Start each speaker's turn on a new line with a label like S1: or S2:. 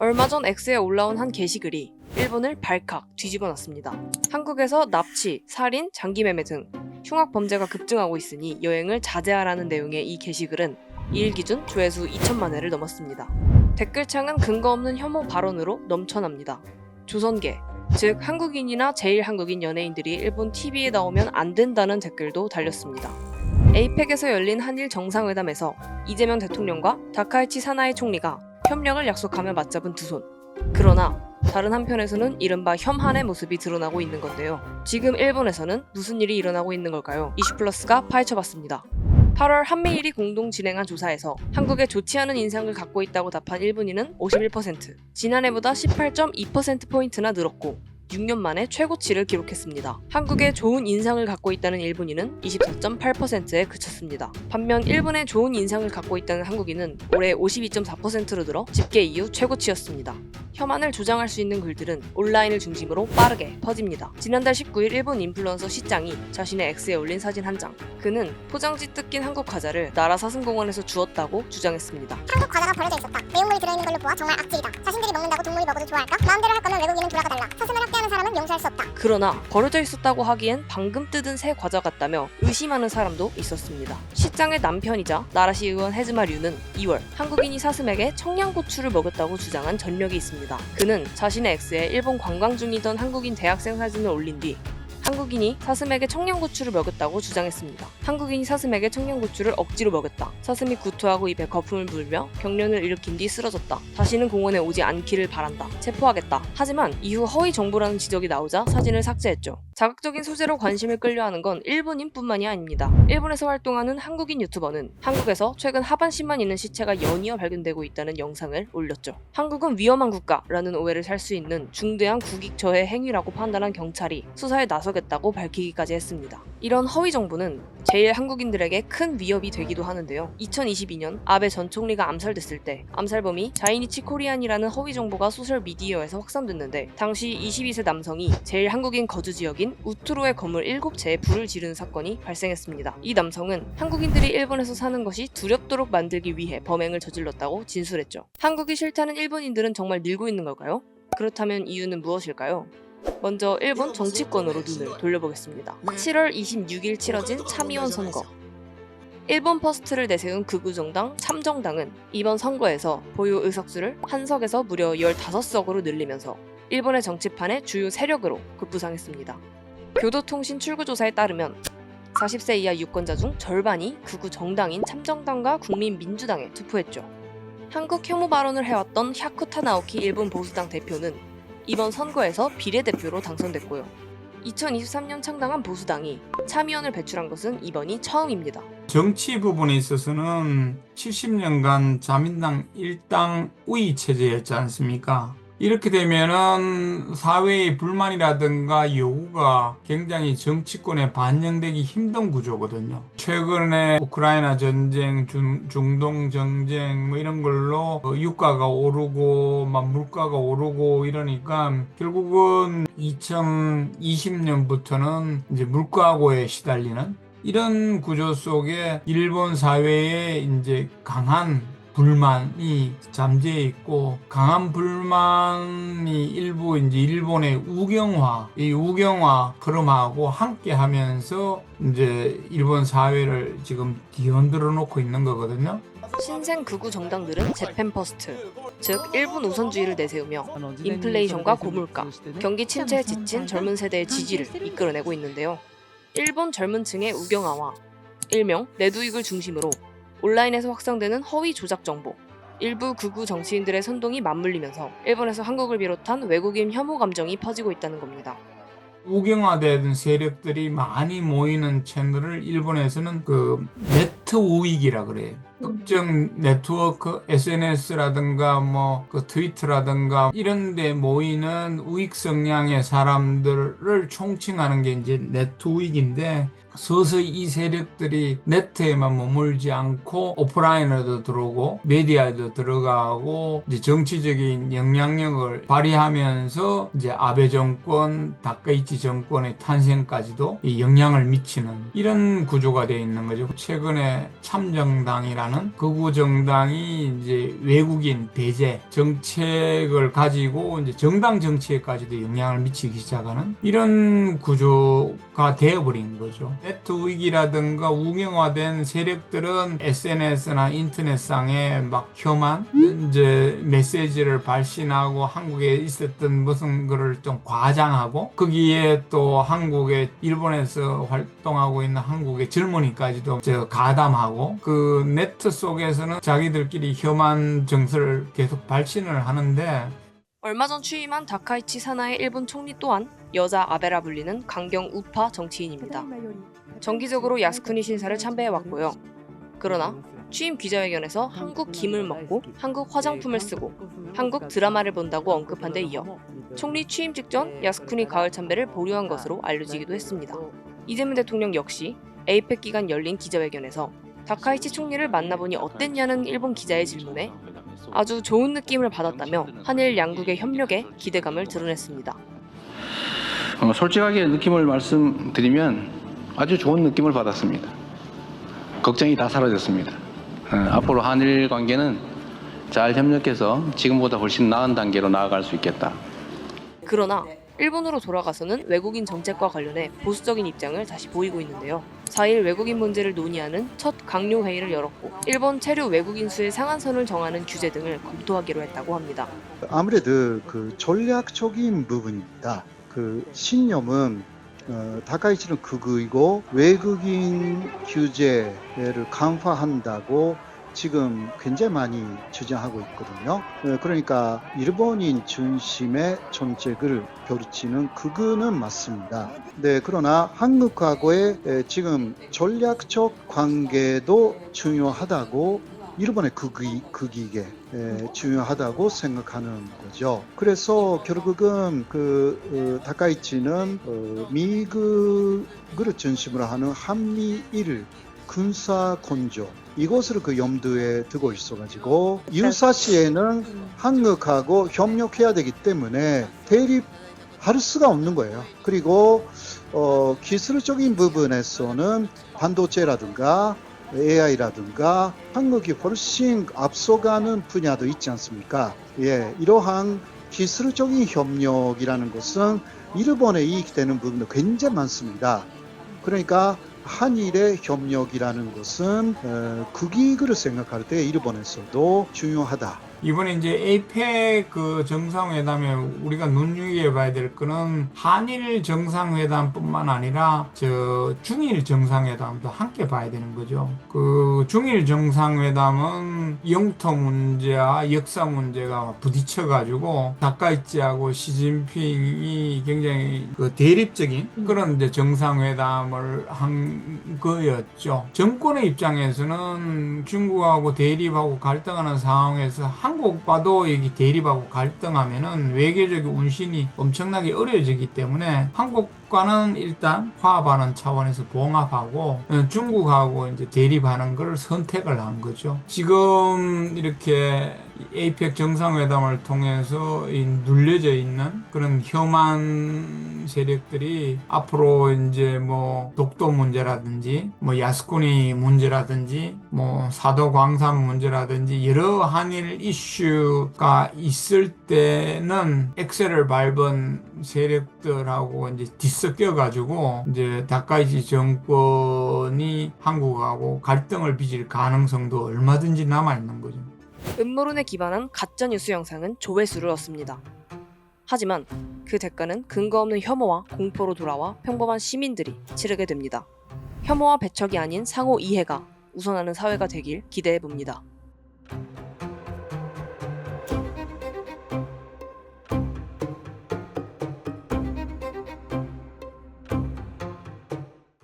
S1: 얼마 전 X에 올라온 한 게시글이 일본을 발칵 뒤집어 놨습니다. 한국에서 납치, 살인, 장기 매매 등 흉악 범죄가 급증하고 있으니 여행을 자제하라는 내용의 이 게시글은 2일 기준 조회수 2천만 회를 넘었습니다. 댓글창은 근거 없는 혐오 발언으로 넘쳐납니다. 조선계, 즉 한국인이나 제일 한국인 연예인들이 일본 TV에 나오면 안 된다는 댓글도 달렸습니다. 에이펙에서 열린 한일 정상회담에서 이재명 대통령과 다카이치 사나이 총리가 협력을 약속하며 맞잡은 두 손. 그러나 다른 한편에서는 이른바 혐한의 모습이 드러나고 있는 건데요. 지금 일본에서는 무슨 일이 일어나고 있는 걸까요? 이슈플러스가 파헤쳐봤습니다. 8월 한미일이 공동 진행한 조사에서 한국에 좋지 않은 인상을 갖고 있다고 답한 일본인은 51%, 지난해보다 18.2%포인트나 늘었고 6년 만에 최고치를 기록했습니다. 한국에 좋은 인상을 갖고 있다는 일본인은 24.8%에 그쳤습니다. 반면 일본에 좋은 인상을 갖고 있다는 한국인은 올해 52.4%로 늘어 집계 이후 최고치였습니다. 혐한을 조장할 수 있는 글들은 온라인을 중심으로 빠르게 퍼집니다. 지난달 19일 일본 인플루언서 시짱이 자신의 X에 올린 사진 한 장. 그는 포장지 뜯긴 한국 과자를 나라 사슴공원에서 주었다고 주장했습니다.
S2: 한국 과자가 버려져 있었다. 내용물이 들어있는 걸로 보아 정말 악질이다. 자신들이 먹는다고 동물이 먹어도 좋아할까? 마음대로 할 거면 외국인은 돌아가 달라. 사슴을 학대하는 사람은 용서할 수 없다.
S1: 그러나 버려져 있었다고 하기엔 방금 뜯은 새 과자 같다며 의심하는 사람도 있었습니다. 시장의 남편이자 나라시 의원 헤즈마 류는 2월 한국인이 사슴에게 청양고추를 먹였다고 주장한 전력이 있습니다. 그는 자신의 X에 일본 관광 중이던 한국인 대학생 사진을 올린 뒤 한국인이 사슴에게 청양고추를 먹였다고 주장했습니다. 한국인이 사슴에게 청양고추를 억지로 먹였다. 사슴이 구토하고 입에 거품을 불며 경련을 일으킨 뒤 쓰러졌다. 다시는 공원에 오지 않기를 바란다. 체포하겠다. 하지만 이후 허위 정보라는 지적이 나오자 사진을 삭제했죠. 자극적인 소재로 관심을 끌려하는 건 일본인뿐만이 아닙니다. 일본에서 활동하는 한국인 유튜버는 한국에서 최근 하반신만 있는 시체가 연이어 발견되고 있다는 영상을 올렸죠. 한국은 위험한 국가라는 오해를 살 수 있는 중대한 국익저해 행위라고 판단한 경찰이 수사에 나서겠다고 밝히기까지 했습니다. 이런 허위 정보는 제일 한국인들에게 큰 위협이 되기도 하는데요. 2022년 아베 전 총리가 암살됐을 때 암살범이 자이니치 코리안이라는 허위 정보가 소셜 미디어에서 확산됐는데 당시 22세 남성이 제일 한국인 거주 지역인 우투로의 건물 7채에 불을 지르는 사건이 발생했습니다. 이 남성은 한국인들이 일본에서 사는 것이 두렵도록 만들기 위해 범행을 저질렀다고 진술했죠. 한국이 싫다는 일본인들은 정말 늘고 있는 걸까요? 그렇다면 이유는 무엇일까요? 먼저 일본 정치권으로 눈을 돌려보겠습니다. 7월 26일 치러진 참의원 선거. 일본 퍼스트를 내세운 극우 정당 참정당은 이번 선거에서 보유 의석수를 한 석에서 무려 15석으로 늘리면서 일본의 정치판의 주요 세력으로 급부상했습니다. 교도통신 출구조사에 따르면 40세 이하 유권자 중 절반이 극우 정당인 참정당과 국민민주당에 투표했죠. 한국 혐오 발언을 해왔던 샤쿠타 나오키 일본 보수당 대표는 이번 선거에서 비례대표로 당선됐고요. 2023년 창당한 보수당이 참의원을 배출한 것은 이번이 처음입니다.
S3: 정치 부분에 있어서는 70년간 자민당 일당 우위 체제였지 않습니까? 이렇게 되면은 사회의 불만이라든가 요구가 굉장히 정치권에 반영되기 힘든 구조거든요. 최근에 우크라이나 전쟁, 중, 중동 전쟁 뭐 이런 걸로 어, 유가가 오르고 막 물가가 오르고 이러니까 결국은 2020년부터는 이제 물가고에 시달리는 이런 구조 속에 일본 사회에 이제 강한 불만이 잠재해 있고 강한 불만이 일부 이제 일본의 우경화, 이 우경화 흐름하고 함께 하면서 이제 일본 사회를 지금 뒤흔들어 놓고 있는 거거든요.
S1: 신생 극우 정당들은 재팬 퍼스트, 즉 일본 우선주의를 내세우며 인플레이션과 고물가, 경기 침체에 지친 젊은 세대의 지지를 이끌어내고 있는데요. 일본 젊은 층의 우경화와 일명 내두익을 중심으로 온라인에서 확산되는 허위 조작 정보, 일부 극우 정치인들의 선동이 맞물리면서 일본에서 한국을 비롯한 외국인 혐오 감정이 퍼지고 있다는 겁니다.
S3: 우경화된 세력들이 많이 모이는 채널을 일본에서는 그 네트 우익이라 그래요. 특정 네트워크 SNS라든가 뭐 그 트위터라든가 이런 데 모이는 우익 성향의 사람들을 총칭하는 게 이제 네트 우익인데 서서히 이 세력들이 네트에만 머물지 않고 오프라인에도 들어오고 메디아에도 들어가고 이제 정치적인 영향력을 발휘하면서 이제 아베 정권, 다카이치 정권의 탄생까지도 이 영향을 미치는 이런 구조가 되어 있는 거죠. 최근에 참정당이라는 극우 정당이 이제 외국인 배제 정책을 가지고 이제 정당 정치에까지도 영향을 미치기 시작하는 이런 구조가 되어버린 거죠. 네트 위기라든가 우경화된 세력들은 SNS나 인터넷상에 막 혐한 이제 메시지를 발신하고 한국에 있었던 무슨 거를 좀 과장하고 거기에 또 한국에 일본에서 활동하고 있는 한국의 젊은이까지도 저 가담하고 그 네트 속에서는 자기들끼리 혐한 정서를 계속 발신을 하는데
S1: 얼마 전 취임한 다카이치 사나의 일본 총리 또한 여자 아베라 불리는 강경 우파 정치인입니다. 정기적으로 야스쿠니 신사를 참배해왔고요. 그러나 취임 기자회견에서 한국 김을 먹고 한국 화장품을 쓰고 한국 드라마를 본다고 언급한 데 이어 총리 취임 직전 야스쿠니 가을 참배를 보류한 것으로 알려지기도 했습니다. 이재명 대통령 역시 에이펙 기간 열린 기자회견에서 다카이치 총리를 만나보니 어땠냐는 일본 기자의 질문에 아주 좋은 느낌을 받았다며 한일 양국의 협력에 기대감을 드러냈습니다.
S4: 어, 솔직하게 느낌을 말씀드리면 아주 좋은 느낌을 받았습니다. 걱정이 다 사라졌습니다. 어, 앞으로 한일 관계는 잘 협력해서 지금보다 훨씬 나은 단계로 나아갈 수 있겠다.
S1: 그러나 일본으로 돌아가서는 외국인 정책과 관련해 보수적인 입장을 다시 보이고 있는데요. 4일 외국인 문제를 논의하는 첫 강요 회의를 열었고 일본 체류 외국인 수의 상한선을 정하는 규제 등을 검토하기로 했다고 합니다.
S5: 아무래도 그 전략적인 부분입니다. 그 신념은 어, 다카이치는 극우이고 외국인 규제를 강화한다고 지금 굉장히 많이 주장하고 있거든요. 어, 그러니까 일본인 중심의 정책을 펼치는 극우는 맞습니다. 네, 그러나 한국하고의 에, 지금 전략적 관계도 중요하다고 일본의 극이, 극이게 에, 중요하다고 생각하는 거죠. 그래서 결국은 그 어, 다카이치는 어, 미국을 중심으로 하는 한미일 군사 건조 이것을 그 염두에 두고 있어가지고 유사시에는 한국하고 협력해야 되기 때문에 대립할 수가 없는 거예요. 그리고 어, 기술적인 부분에서는 반도체라든가 AI라든가 한국이 훨씬 앞서가는 분야도 있지 않습니까? 예, 이러한 기술적인 협력이라는 것은 일본에 이익이 되는 부분도 굉장히 많습니다. 그러니까 한일의 협력이라는 것은 어, 국익을 생각할 때 일본에서도 중요하다.
S3: 이번에 이제 에이펙 그 정상회담에 우리가 눈여겨 봐야 될 거는 한일 정상회담뿐만 아니라 저 중일 정상회담도 함께 봐야 되는 거죠. 그 중일 정상회담은 영토 문제와 역사 문제가 부딪혀 가지고 다카이치하고 시진핑이 굉장히 그 대립적인 그런 이제 정상회담을 한 거였죠. 정권의 입장에서는 중국하고 대립하고 갈등하는 상황에서 한 국과도 여기 대립하고 갈등하면은 외교적 운신이 엄청나게 어려워지기 때문에 한국 과는 일단 화합하는 차원에서 봉합하고 어, 중국하고 이제 대립하는 걸 선택을 한 거죠. 지금 이렇게 에이펙 정상회담을 통해서 이 눌려져 있는 그런 혐한 세력들이 앞으로 이제 뭐 독도 문제라든지 뭐 야스쿠니 문제라든지 뭐 사도 광산 문제라든지 여러 한일 이슈가 있을 때는 엑셀을 밟은 세력들하고 이제 뒤섞여 가지고 이제 다카이치 정권이 한국하고 갈등을 빚을 가능성도 얼마든지 남아 있는 거죠.
S1: 음모론에 기반한 가짜 뉴스 영상은 조회수를 얻습니다. 하지만 그 대가는 근거 없는 혐오와 공포로 돌아와 평범한 시민들이 치르게 됩니다. 혐오와 배척이 아닌 상호 이해가 우선하는 사회가 되길 기대해 봅니다.